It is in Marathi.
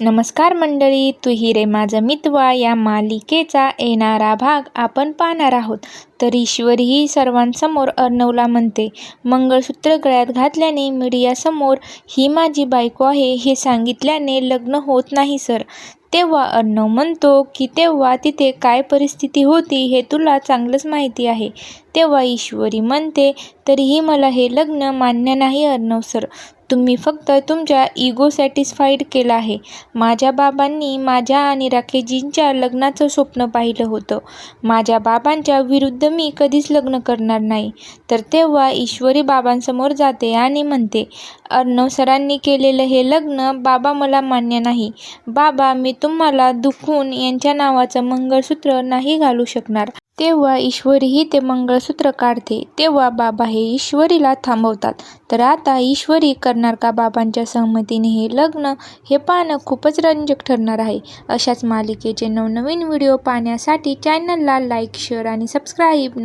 नमस्कार मंडळी तुही रे माझं मितवा या मालिकेचा येणारा भाग आपण पाहणार आहोत. तर ईश्वरी ही सर्वांसमोर अर्णवला म्हणते मंगळसूत्र गळ्यात घातल्याने मीडियासमोर ही माझी बायको आहे हे सांगितल्याने लग्न होत नाही सर. तेव्हा अर्णव म्हणतो की तेव्हा तिथे काय परिस्थिती होती हे तुला चांगलंच माहिती आहे. तेव्हा ईश्वरी म्हणते तरीही मला हे लग्न मान्य नाही अर्णव सर. तुम्ही फक्त तुमच्या इगो सॅटिस्फाईड केला आहे. माझ्या बाबांनी माझ्या आणि राखेजींच्या लग्नाचं स्वप्न पाहिलं होतं. माझ्या बाबांच्या विरुद्ध मी कधीच लग्न करणार नाही. तर तेव्हा ईश्वरी बाबांसमोर जाते आणि म्हणते अर्णव सरांनी केलेलं हे लग्न बाबा मला मान्य नाही. बाबा मी तुम्हाला दुखून यांच्या नावाचं मंगळसूत्र नाही घालू शकणार. तेव्हा ईश्वरीही ते मंगळसूत्र काढते. तेव्हा बाबा हे ईश्वरीला थांबवतात. तर आता ईश्वरी करणार का बाबांच्या सहमतीने हे लग्न? हे पाहणं खूपच रंजक ठरणार आहे. अशाच मालिकेचे नवनवीन व्हिडिओ पाहण्यासाठी चॅनलला लाईक शेअर आणि सबस्क्राईब